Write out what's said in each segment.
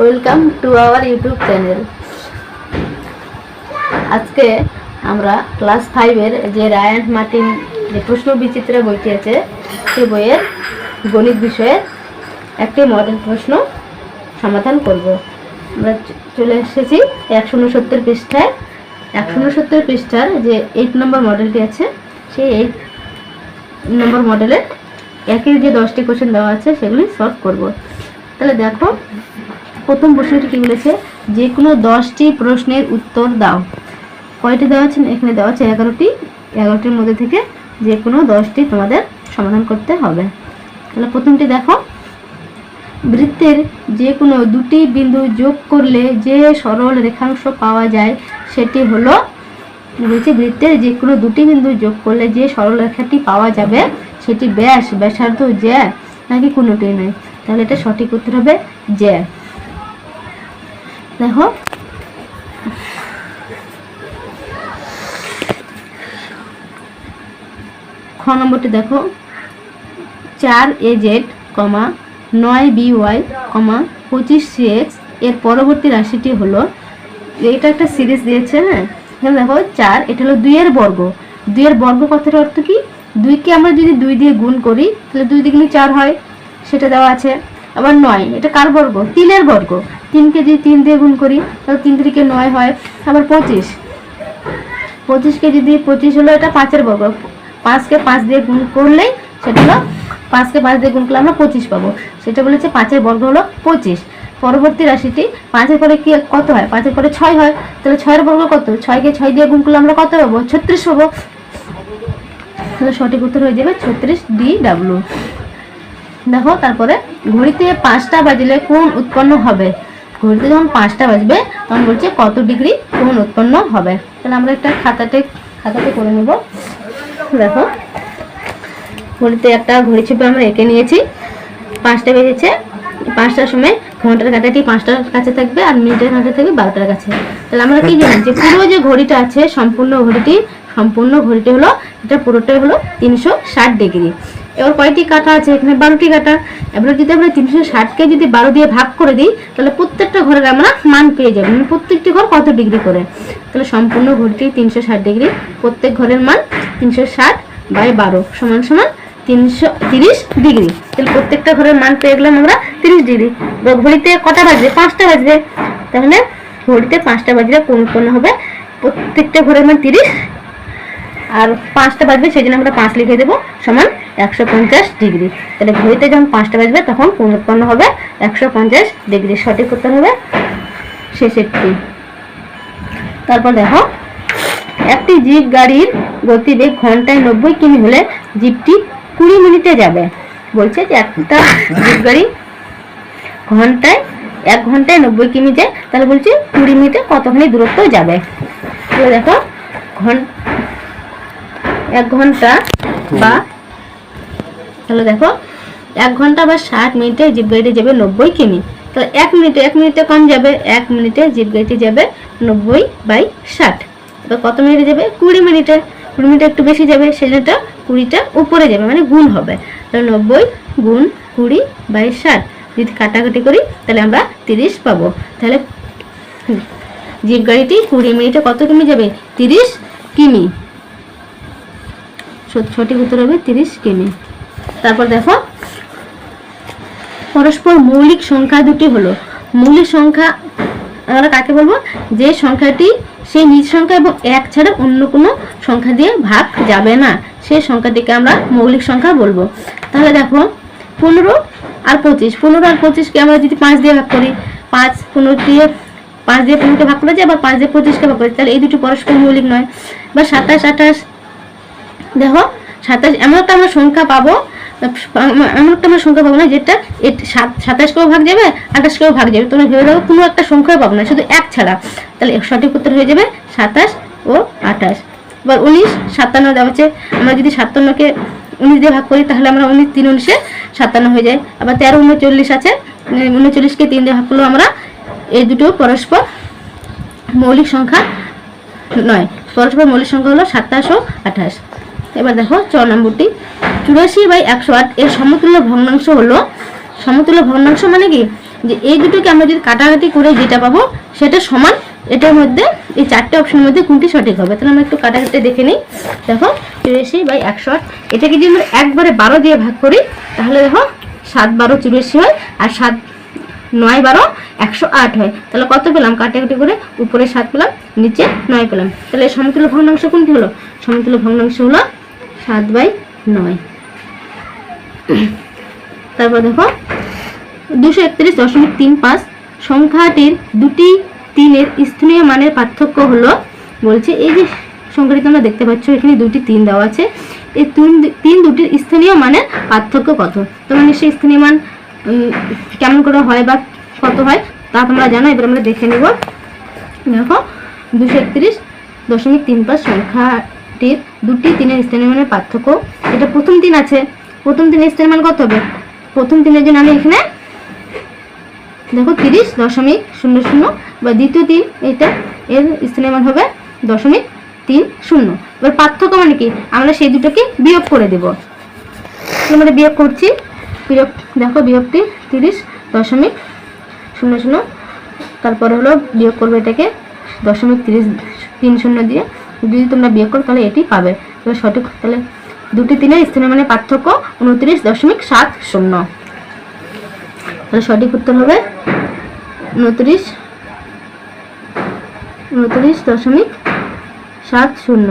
Welcome to our YouTube channel আজকে আমরা class ফাইভের যে রায়ান মার্টিন যে প্রশ্ন বিচিত্রা বইটি আছে সেই বইয়ের গণিত বিষয়ের একটি মডেল প্রশ্ন সমাধান করব। আমরা চলে এসেছি একশো উনসত্তর পৃষ্ঠায়। একশো উনসত্তর পৃষ্ঠার যে এইট নম্বর মডেলটি আছে, সেই এইট নম্বর মডেলের একই যে দশটি কোশ্চেন দেওয়া আছে, সেগুলি সলভ করব। তাহলে দেখো প্রথম প্রশ্নটি কি বলেছে? যে কোনো দশটি প্রশ্নের উত্তর দাও। কয়টি দেওয়া আছে? এখানে দেওয়া আছে এগারোটি। এগারোটির মধ্যে থেকে যে কোনো দশটি তোমাদের সমাধান করতে হবে। তাহলে প্রথমটি দেখো। বৃত্তের যে কোনো দুটি বিন্দু যোগ করলে যে সরল রেখাংশ পাওয়া যায়, সেটি হলো বলছি বৃত্তের যে কোনো দুটি বিন্দু যোগ করলে যে সরল রেখাটি পাওয়া যাবে, সেটি ব্যাস, ব্যাসার্ধ জ্যা, নাকি কোনোটি নয়? তাহলে এটা সঠিক উত্তর হবে জ্যা। দেখো খ নম্বরটি দেখো। চার এ জেড কমা, নয় বি ওয়াই কমা, পঁচিশ সি এক্সের পরবর্তী রাশিটি হলো এটা একটা সিরিজ দিয়েছে হ্যাঁ? এখানে দেখো, চার, এটা হলো দুইয়ের বর্গ। দুইয়ের বর্গ কথার অর্থ কি? দুইকে আমরা যদি দুই দিয়ে গুণ করি, তাহলে দুই দিগুণে চার হয়, সেটা দেওয়া আছে। আবার নয়, এটা কার বর্গ? তিনের বর্গ। তিনকে যদি তিন দিয়ে গুণ করি, তাহলে তিন তিরিকে নয় হয় আবার পঁচিশ। পঁচিশকে যদি পঁচিশ হলো এটা পাঁচের বর্গ। পাঁচকে পাঁচ দিয়ে গুণ করলেই সেটা হলো পাঁচকে পাঁচ দিয়ে গুণ করলে আমরা পঁচিশ পাবো। সেটা বলেছে পাঁচের বর্গ হলো পঁচিশ। পরবর্তী রাশিটি, পাঁচের পরে কি কত হয়? পাঁচের পরে ছয় হয়, তাহলে ছয়ের বর্গ কত? ছয়কে ছয় দিয়ে গুণ করলে আমরা কত পাবো? ছত্রিশ পাবো। তাহলে সঠিক উত্তর হয়ে যাবে ছত্রিশ ডি ডাব্লু দেখো, তারপরে ঘড়িতে পাঁচটা বাজলে কোন উৎপন্ন হবে? ঘড়িতে যখন পাঁচটা বাজবে, তখন বলছে কত ডিগ্রি কোন উৎপন্ন হবে। তাহলে আমরা একটা খাতাতে খাতাতে করে নেব। দেখো, ঘড়িতে একটা ঘড়ি ছবি আমরা এঁকে নিয়েছি। পাঁচটা বেজেছে। পাঁচটার সময় ঘণ্টার কাঁটাটি পাঁচটার কাছে থাকবে আর মিনিটের কাঁটা থাকবে বারোটার কাছে। তাহলে আমরা কি জানি যে পুরো যে ঘড়িটা আছে, সম্পূর্ণ ঘড়িটি সম্পূর্ণ ঘড়িটি হলো, এটা পুরোটাই হলো তিনশো ষাট ডিগ্রি। এবার কয়টি কাটা আছে? এখানে বারোটি কাটা এবার যদি আমরা তিনশো ষাটকে যদি বারো দিয়ে ভাগ করে দিই, তাহলে প্রত্যেকটা ঘরের আমরা মান পেয়ে যাব। মানে প্রত্যেকটি ঘর কত ডিগ্রি করে? তাহলে সম্পূর্ণ ঘরটি তিনশো ষাট ডিগ্রি। প্রত্যেক ঘরের মান তিনশো ষাট বাই বারো সমান সমান তিনশো তিরিশ ডিগ্রি। তাহলে প্রত্যেকটা ঘরের মান পেয়ে গেলাম আমরা তিরিশ ডিগ্রি। ঘড়িতে কটা বাজবে? পাঁচটা বাজবে। তাহলে ঘড়িতে পাঁচটা বাজলে কোন উৎপন্ন হবে। প্রত্যেকটা ঘরের মান তিরিশ আর পাঁচটা বাজবে, সেই জন্য আমরা পাঁচ লিখে দেবো, সমান একশো পঞ্চাশ ডিগ্রি। তাহলে ঘড়িতে যখন পাঁচটা বাজবে, তখন কোন উৎপন্ন হবে একশো পঞ্চাশ ডিগ্রি। সঠিক উত্তর হবে শেষেরটি তারপর দেখো, একটি জিপ গাড়ির গতিবেগ ঘন্টায় নব্বই কিমি হলে জিপটি কুড়ি মিনিটে যাবে। বলছে যে একটা জিপ গাড়ি ঘন্টায়, এক ঘন্টায় নব্বই কিমি যায়, তাহলে বলছে কুড়ি মিনিটে কতখানি দূরত্ব যাবে? দেখো ঘন এক ঘণ্টা বা তাহলে দেখো, এক ঘণ্টা বা ষাট মিনিটে জিপ গাড়িতে যাবে নব্বই কিমি। তাহলে এক মিনিটে এক মিনিটে কম যাবে, এক মিনিটে জিপ গাড়িতে যাবে নব্বই বাই ষাট। এবার কত মিনিটে যাবে? কুড়ি মিনিটে। কুড়ি মিনিটে একটু বেশি যাবে, সেজন্যটা কুড়িটা উপরে যাবে মানে গুণ হবে। তাহলে নব্বই গুণ কুড়ি বাই ষাট। যদি কাটাকাটি করি, তাহলে আমরা তিরিশ পাবো। তাহলে জিপ গাড়িটি কুড়ি মিনিটে কত কিমি যাবে? তিরিশ কিমি। সঠিক উত্তর হবে তিরিশ কিমি। তারপর দেখো, পরস্পর মৌলিক সংখ্যা দুটি হলো। মৌলিক সংখ্যা, আমরা কাকে বলব? যে সংখ্যাটি, সেই নিজ সংখ্যা এবং এক ছাড়া অন্য কোনো সংখ্যা দিয়ে ভাগ যাবে না। সেই সংখ্যাটিকে আমরা মৌলিক সংখ্যা বলব। তাহলে দেখো, পনেরো আর পঁচিশ। পনেরো আর পঁচিশকে আমরা যদি পাঁচ দিয়ে ভাগ করি, পাঁচ পনেরো দিয়ে, পাঁচ দিয়ে পনেরোকে ভাগ করে যায়, আবার পাঁচ দিয়ে পঁচিশকে ভাগ করি। তাহলে এই দুটো পরস্পর মৌলিক নয়। বা সাতাশ, আঠাশ দেখো, সাতাশ, এমন একটা আমরা সংখ্যা পাবো, এমন একটা আমরা সংখ্যা পাবো না যেটা এট- সাত- সাতাশকেও ভাগ যাবে আঠাশকেও ভাগ যাবে। তোমরা ভেবে দেখো, কোনো একটা সংখ্যা পাবো না, শুধু এক ছাড়া। তাহলে সঠিক উত্তর হয়ে যাবে সাতাশ ও আঠাশ। এবার উনিশ, সাতান্ন দেওয়া আছে আমরা যদি সাতান্নকে উনিশ দিয়ে ভাগ করি, তাহলে আমরা উনিশ, তিন, উনিশে সাতান্ন হয়ে যায়। আবার তেরো, উনচল্লিশ আছে উনচল্লিশকে তিন দিয়ে ভাগ করলেও আমরা এই দুটো পরস্পর মৌলিক সংখ্যা নয়। পরস্পর মৌলিক সংখ্যা হলো সাতাশ ও আঠাশ। এবার দেখো চ নম্বরটি চুরাশি বাই একশো আট, এর সমতুল্য ভগ্নাংশ হলো, সমতুল্য ভগ্নাংশ মানে কি? যে এই দুটোকে আমরা যদি কাটাকাটি করে যেটা পাবো, সেটা সমান, এটার মধ্যে এই চারটে অপশনের মধ্যে কোনটি সঠিক হবে? তাহলে আমরা একটু কাটাকাটি দেখে নিই। দেখো, চুরাশি বাই একশো আট, এটাকে যদি আমরা একবারে বারো দিয়ে ভাগ করি, তাহলে দেখো, সাত বারো চুরাশি হয়, আর সাত নয় বারো একশো আট হয়। তাহলে কত পেলাম? কাটাকাটি করে উপরে সাত পেলাম, নিচে নয় পেলাম। তাহলে সমতুল্য ভগ্নাংশ কোনটি হলো? সমতুল্য ভগ্নাংশ হলো সাত বাই নয়। তারপর দেখো, দুশো একত্রিশ দশমিক তিন পাঁচ, সংখ্যাটির দুটি তিনের স্থানীয় মানের পার্থক্য হলো, বলছে এই যে সংখ্যাটি তোমরা দেখতে পাচ্ছ, এখানে দুটি তিন দেওয়া আছে। এই তিন তিন দুটির স্থানীয় মানের পার্থক্য কত? তোমরা নিশ্চয়ই স্থানীয় মান কেমন করে হয় বা কত হয় তা তোমরা জানো, এবার আমরা দেখে নেব। দেখো, দুশো একত্রিশ দশমিক তিন পাঁচ সংখ্যাটির দুটি তিনের স্থানীয় পার্থক্য। এটা প্রথম তিন আছে। প্রথম তিনের স্থানীয় কত হবে? প্রথম তিনের জন্য আমি এখানে দেখো তিরিশ দশমিক শূন্য শূন্য বা দ্বিতীয় তিন, এটা এর স্থানীয় হবে দশমিক তিন শূন্য। এবার পার্থক্য মানে কি? আমরা সেই দুটোকে বিয়োগ করে দেব। আমরা বিয়োগ করছি। বিয়োগ, দেখো বিয়োগটি তিরিশ দশমিক শূন্য শূন্য। তারপরে হলো বিয়োগ করবে এটাকে দশমিক তিরিশ, তিন শূন্য দিয়ে। যদি তোমরা বিয়োগ করো, তাহলে এটি পাবে। এবার সঠিক তাহলে দুটি তিনের স্থানীয় মানে পার্থক্য উনত্রিশ দশমিক সাত শূন্য। তাহলে সঠিক উত্তর হবে উনত্রিশ উনত্রিশ দশমিক সাত শূন্য।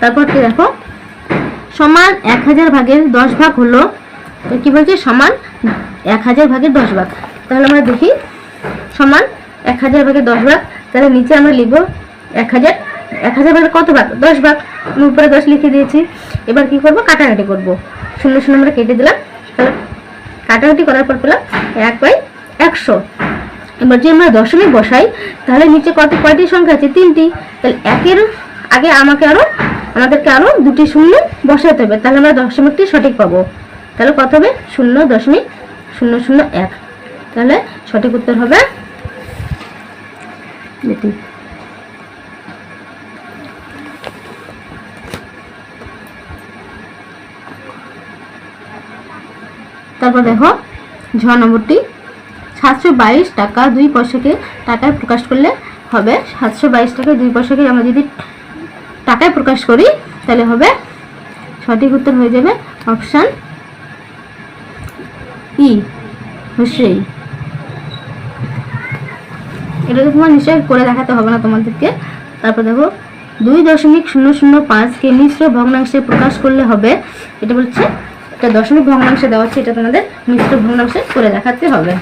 তারপর কি দেখো? সমান এক হাজার ভাগের দশ ভাগ হলো, তো কি বলছে? সমান এক হাজার ভাগের দশ ভাগ। তাহলে আমরা দেখি, সমান এক হাজার ভাগের দশ ভাগ তাহলে নিচে আমরা লিখব এক হাজার এক হাজার ভাগের কত ভাগ? দশ ভাগ। আমি উপরে দশ লিখে দিয়েছি। এবার কি করব? কাটাকাটি করব। শূন্য শূন্য আমরা কেটে দিলাম। তাহলে কাটাকাটি করার পর পেলাম এক বাই একশো। এবার যদি আমরা দশমিক বসাই, তাহলে নিচে কত, কয়টি সংখ্যা আছে? তিনটি। তাহলে একের আগে আমাকে আরও আমাদেরকে আরও দুটি শূন্য বসাতে হবে। তাহলে আমরা দশমিকটি সঠিক পাবো। তাহলে কত হবে? শূন্য দশমিক শূন্য শূন্য এক। তাহলে সঠিক উত্তর হবে এটি তারপর দেখো, ঝ নম্বরটি, সাতশো বাইশ টাকা দুই পয়সাকে টাকায় প্রকাশ করলে হবে সাতশো বাইশ টাকা দুই পয়সাকে আমরা যদি টাকায় প্রকাশ করি, তাহলে হবে সঠিক উত্তর হয়ে যাবে অপশান ই অবশ্যই এটা তো তোমার নিশ্চয়ই করে দেখাতে হবে না তোমাদেরকে। তারপর দেখো, দুই দশমিক শূন্য শূন্য পাঁচকে মিশ্র ভগ্নাংশে প্রকাশ করলে হবে। এটা বলছে, এটা দশমিক ভগ্নাংশে দেওয়া হচ্ছে, এটা তোমাদের মিশ্র ভগ্নাংশে করে দেখাতে হবে।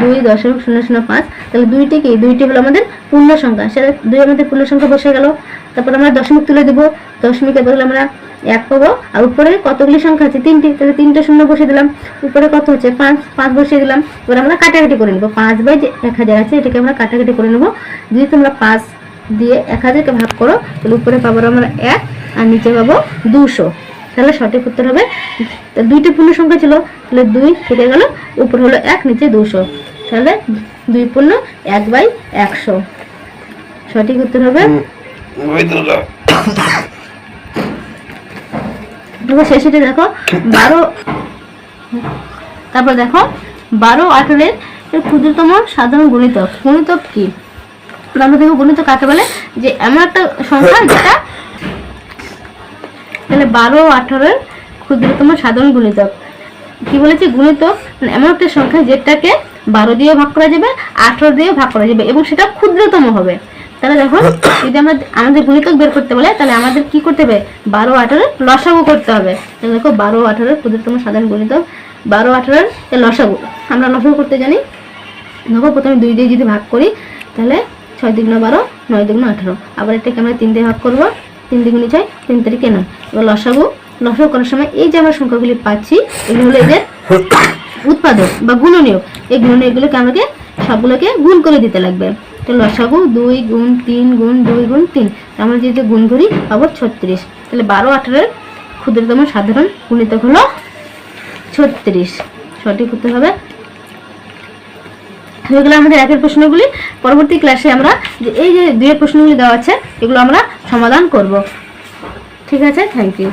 দুই দশমিক শূন্য শূন্য পাঁচ, তাহলে দুইটি কি? দুইটি হলো আমাদের পূর্ণ সংখ্যা সেটা দুই আমাদের পূর্ণ সংখ্যা বসে গেল। তারপর আমরা দশমিক তুলে দেবো। দশমিকের বদলে আমরা এক পাবো। আর উপরে কতগুলি সংখ্যা আছে? তিনটি। তাহলে তিনটে শূন্য বসে দিলাম। উপরে কত হচ্ছে? পাঁচ। পাঁচ বসিয়ে দিলাম। এবার আমরা কাটাকাটি করে নেব। পাঁচ বাই যে এক হাজার আছে, এটাকে আমরা কাটাকাটি করে নেব। যদি তোমরা পাঁচ দিয়ে এক হাজারকে ভাগ করো, তাহলে উপরে পাবো আমরা এক, আর নিচে পাবো দুশো। তাহলে সঠিক উত্তর হবে দুইটি পূর্ণ সংখ্যা ছিল তাহলে দুই কেটে গেল উপর হলো এক নিচে দুশো। তাহলে দুই পূর্ণ এক বাই একশো। সঠিক উত্তর হবে? দেখো দেখো বারো তারপর দেখো বারো আঠেরোর ক্ষুদ্রতম সাধারণ গুণিতক। গুণিতক কি? আমরা দেখো গুণিতক কাকে বলে? যে এমন একটা সংখ্যা যেটা তাহলে বারো আঠারোর ক্ষুদ্রতম সাধারণ গুণিতক। কি বলেছি? গুণিতক। মানে এমন একটা সংখ্যা যেটাকে বারো দিয়ে ভাগ করা যাবে, আঠারো দিয়ে ভাগ করা যাবে এবং সেটা ক্ষুদ্রতম হবে। তাহলে দেখো, যদি আমরা আমাদের গুণিতক বের করতে বলে, তাহলে আমাদের কি করতে হবে? বারো আঠারো লসাগু করতে হবে। তাহলে দেখো, বারো আঠারোর ক্ষুদ্রতম সাধারণ গুণিতক। বারো আঠারোর লসাগু। আমরা লসাগু করতে জানি। দেখো, প্রথমে দুই দিয়ে যদি ভাগ করি, তাহলে ছয় দুগুণ বারো, নয় দুগুণ আঠারো। আবার এটাকে আমরা তিন দিয়ে ভাগ করব। তিন দ্বিগুণে ছয় তিন তারিখে নয় এবার লসাগু লসাগু করার সময় এই যে আমরা সংখ্যাগুলি পাচ্ছি, এগুলো হলো এদের উৎপাদক বা গুণনীয় এই গুণনীয়কগুলোকে আমাকে সবগুলোকে গুণ করে দিতে লাগবে। তো লসাগু দুই গুণ তিন গুণ দুই গুণ তিন। আমরা যদি গুণ করি, পাবো ছত্রিশ। তাহলে বারো আঠারোর ক্ষুদ্রতম সাধারণ গুণিতক হলো ছত্রিশ। সঠিক উত্তর হবে হয়ে আমাদের একের প্রশ্নগুলি। পরবর্তী ক্লাসে আমরা যে এই যে দুয়ের প্রশ্নগুলি দেওয়া আছে, এগুলো আমরা সমাধান করব। ঠিক আছে? Thank you